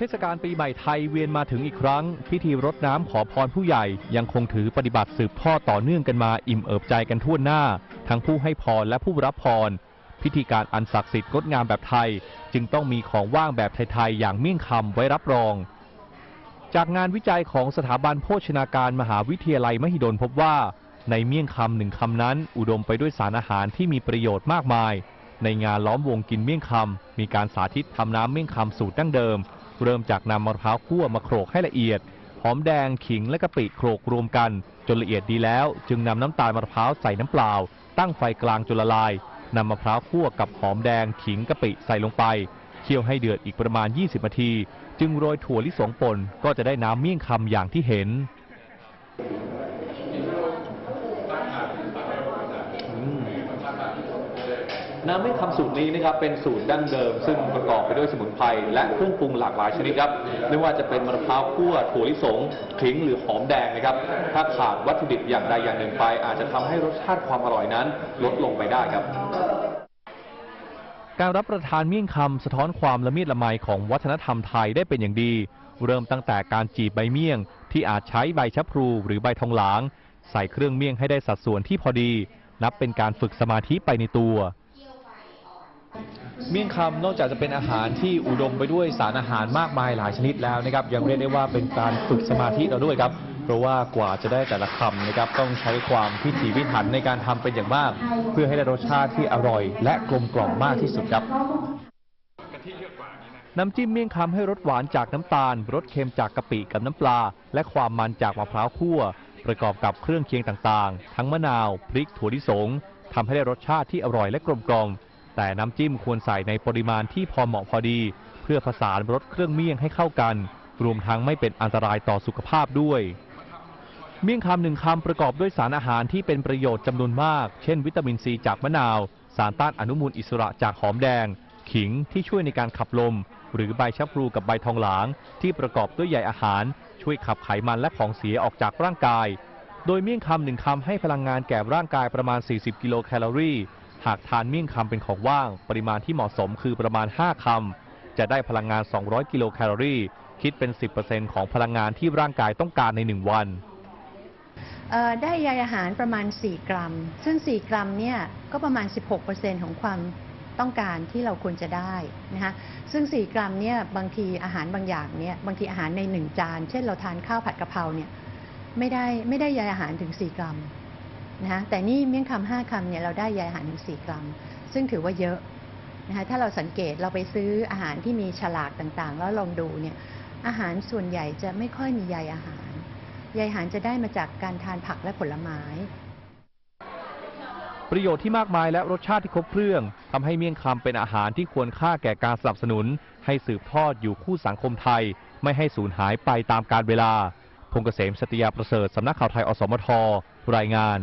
เทศกาลปีใหม่ไทยเวียนมาถึงอีกครั้ง พิธีรดน้ำขอพรผู้ใหญ่ยังคงถือปฏิบัติสืบทอดต่อเนื่องกันมาอิ่มเอิบใจกันทั่วหน้า ทั้งผู้ให้พรและผู้รับพร พิธีการอันศักดิ์สิทธิ์งดงามแบบไทย จึงต้องมีของว่างแบบไทยๆอย่างเมี่ยงคำไว้รับรอง จากงานวิจัยของสถาบันโภชนาการมหาวิทยาลัยมหิดลพบว่า ในเมี่ยงคำหนึ่งคำนั้น อุดมไปด้วยสารอาหารที่มีประโยชน์มากมาย ในงานล้อมวงกินเมี่ยงคำมีการสาธิตทำน้ำเมี่ยงคำสูตรดั้งเดิม เริ่มจากนำมะพร้าวคั่วมาโขลกให้ละเอียด หอมแดงขิงและกะปิโขลกรวมกัน จนละเอียดดีแล้ว จึงนำน้ำตาลมะพร้าวใส่น้ำเปล่า ตั้งไฟกลางจนละลายนำมะพร้าวคั่วกับหอมแดงขิงกะปิใส่ลงไปเคี่ยวให้เดือดอีกประมาณ 20 นาที จึงโรยถั่วลิสงป่นก็จะได้น้ำเมี่ยงคำอย่างที่เห็น น้ำเมี่ยงคำสูตรนี้นะครับเป็นสูตรดั้งเดิม ซึ่งประกอบไปด้วยสมุนไพรและเครื่องปรุงหลากหลายชนิดครับไม่ว่าจะเป็นมะพร้าวคั่วถั่วลิสงขิงหรือหอมแดงนะครับ ถ้าขาดวัตถุดิบอย่างใดอย่างหนึ่งไป อาจจะทำให้รสชาติความอร่อยนั้น ลดลงไปได้ครับ การรับประทานเมี่ยงคำสะท้อนความละเมียดละไมของวัฒนธรรมไทยได้เป็นอย่างดี เริ่มตั้งแต่การจีบใบเมี่ยง ที่อาจใช้ใบชะพลูหรือใบทองหลาง ใส่เครื่องเมี่ยงให้ได้สัดส่วนที่พอดี นับเป็นการฝึกสมาธิไปในตัว เมี่ยงคำนอกจากจะเป็นอาหารที่อุดมไปด้วยสารอาหารมากมายหลายชนิดแล้วนะครับ ยังเรียกได้ว่าเป็นการฝึกสมาธิเราด้วยครับ เพราะว่ากว่าจะได้แต่ละคำนะครับ ต้องใช้ความพิถีพิถันในการทำเป็นอย่างมาก เพื่อให้ได้รสชาติที่อร่อย และกลมกล่อมมากที่สุดครับน้ำจิ้มเมี่ยงคำให้รสหวานจากน้ำตาล รสเค็มจากกะปิกับน้ำปลา และความมันจากมะพร้าวคั่ว ประกอบกับเครื่องเคียงต่างๆ ทั้งมะนาว พริก ถั่วลิสงทำให้ได้รสชาติที่อร่อยและกลมกล่อม แต่น้ำจิ้มควรใส่ในปริมาณที่พอเหมาะพอดี เพื่อผสานรสเครื่องเมี่ยงให้เข้ากัน รวมทั้งไม่เป็นอันตรายต่อสุขภาพด้วย เมี่ยงคำหนึ่งคำประกอบด้วยสารอาหารที่เป็นประโยชน์จำนวนมาก เช่น วิตามินซีจากมะนาว สารต้านอนุมูลอิสระจากหอมแดง ขิงที่ช่วยในการขับลม หรือใบชะพลูกับใบทองหลาง ที่ประกอบด้วยใยอาหาร ช่วยขับไขมันและของเสียออกจากร่างกาย โดยเมี่ยงคำหนึ่งคำให้พลังงานแก่ร่างกายประมาณ 40 กิโลแคลอรี่ หากทานเมี่ยงคำเป็นของว่าง ปริมาณที่เหมาะสมคือประมาณ 5 คำ จะได้พลังงาน 200 กิโลแคลอรี่ คิดเป็น 10%ของพลังงานที่ร่างกายต้องการใน 1 วันได้ใยอาหารประมาณ 4 กรัม ซึ่ง 4 กรัมเนี่ยก็ประมาณ 16%ของความต้องการที่เราควรจะได้นะคะซึ่ง 4 กรัมเนี่ยบางทีอาหารบางอย่างเนี่ยบางทีอาหารใน 1 จาน เช่นเราทานข้าวผัดกะเพราเนี่ยไม่ได้ไม่ได้ใยอาหารถึง 4 กรัม นะคะแต่นี่เมี่ยงคำห้าคำเนี่ยเราได้ใยอาหารถึง4กรัม ซึ่งถือว่าเยอะนะคะถ้าเราสังเกตเราไปซื้ออาหารที่มีฉลากต่างๆ แล้วลองดูเนี่ยอาหารส่วนใหญ่จะไม่ค่อยมีใยอาหาร ใยอาหารจะได้มาจากการทานผักและผลไม้ ประโยชน์ที่มากมายและรสชาติที่ครบเครื่องทำให้เมี่ยงคำเป็นอาหารที่ควรค่าแก่การสนับสนุน ให้สืบทอดอยู่คู่สังคมไทย ไม่ให้สูญหายไปตามกาลเวลาพงษ์เกษมสตยาประเสริฐสำนักข่าวไทยอสมทรายงาน